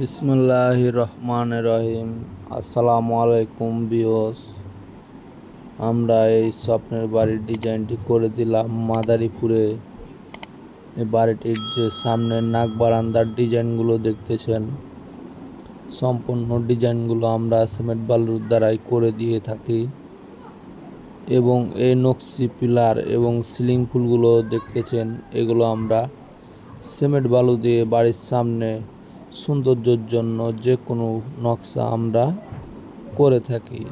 বিসমুল্লাহ রহমান রহিম আসসালামু আলাইকুম বিয়স আমরা এই স্বপ্নের বাড়ির ডিজাইনটি করে দিলাম মাদারীপুরে। এই বাড়িটির যে সামনের নাক বারান্দার ডিজাইনগুলো দেখতেছেন, সম্পূর্ণ ডিজাইনগুলো আমরা সিমেন্ট বালুর দ্বারাই করে দিয়ে থাকি। এবং এই নকশি পিলার এবং সিলিং ফুলগুলো দেখতেছেন, এগুলো আমরা সিমেন্ট বালু দিয়ে বাড়ির সামনে সৌন্দর্যের জন্য যে কোনো নকশা আমরা করে থাকি।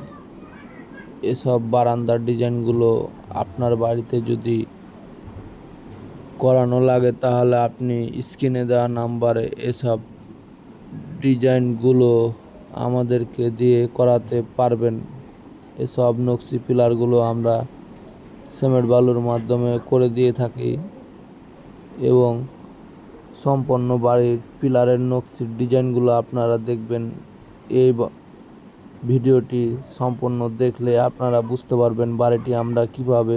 এসব বারান্দার ডিজাইনগুলো আপনার বাড়িতে যদি করানো লাগে, তাহলে আপনি স্ক্রিনে দেওয়া নাম্বারে এসব ডিজাইনগুলো আমাদেরকে দিয়ে করাতে পারবেন। এসব নকশি পিলারগুলো আমরা সিমেন্ট বালুর মাধ্যমে করে দিয়ে থাকি এবং সম্পন্ন বাড়ির পিলারের নকশির ডিজাইনগুলো আপনারা দেখবেন। এই ভিডিওটি সম্পূর্ণ দেখলে আপনারা বুঝতে পারবেন বাড়িটি আমরা কীভাবে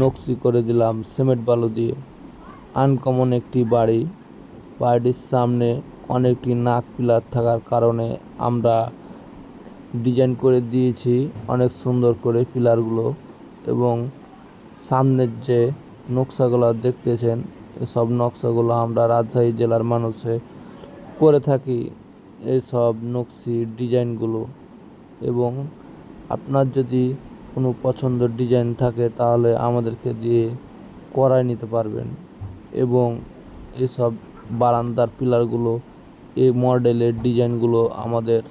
নকশি করে দিলাম সিমেন্ট বালু দিয়ে। আনকমন একটি বাড়ি। বাড়িটির সামনে অনেকটি নাক পিলার থাকার কারণে আমরা ডিজাইন করে দিয়েছি অনেক সুন্দর করে পিলারগুলো এবং সামনের যে নকশাগুলো দেখতেছেন এসব নকশাগুলো আমরা রাজশাহী জেলার মানুষে করে থাকি। এসব নকশি ডিজাইনগুলো এবং আপনার যদি কোনো পছন্দের ডিজাইন থাকে তাহলে আমাদেরকে দিয়ে করাই নিতে পারবেন এবং এসব বারান্দার পিলারগুলো, এই মডেলের ডিজাইনগুলো আমাদের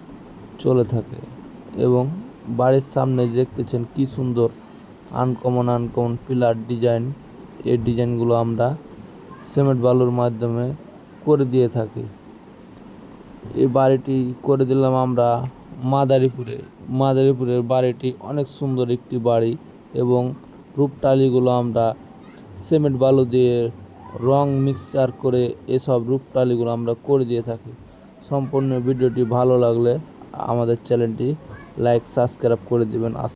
চলে থাকে এবং বাড়ির সামনে দেখতেছেন কি সুন্দর আনকমন আনকমন পিলার ডিজাইন, এই ডিজাইনগুলো আমরা সিমেন্ট বালুর মাধ্যমে করে দিয়ে থাকি। এই বাড়িটি করে দিলাম আমরা মাদারীপুরে। মাদারীপুরের বাড়িটি অনেক সুন্দর একটি বাড়ি এবং রূপটালিগুলো আমরা সিমেন্ট বালু দিয়ে রং মিক্সচার করে এসব রূপটালিগুলো আমরা করে দিয়ে থাকি। সম্পূর্ণ ভিডিওটি ভালো লাগলে আমাদের চ্যানেলটি লাইক, সাবস্ক্রাইব করে দেবেন। আস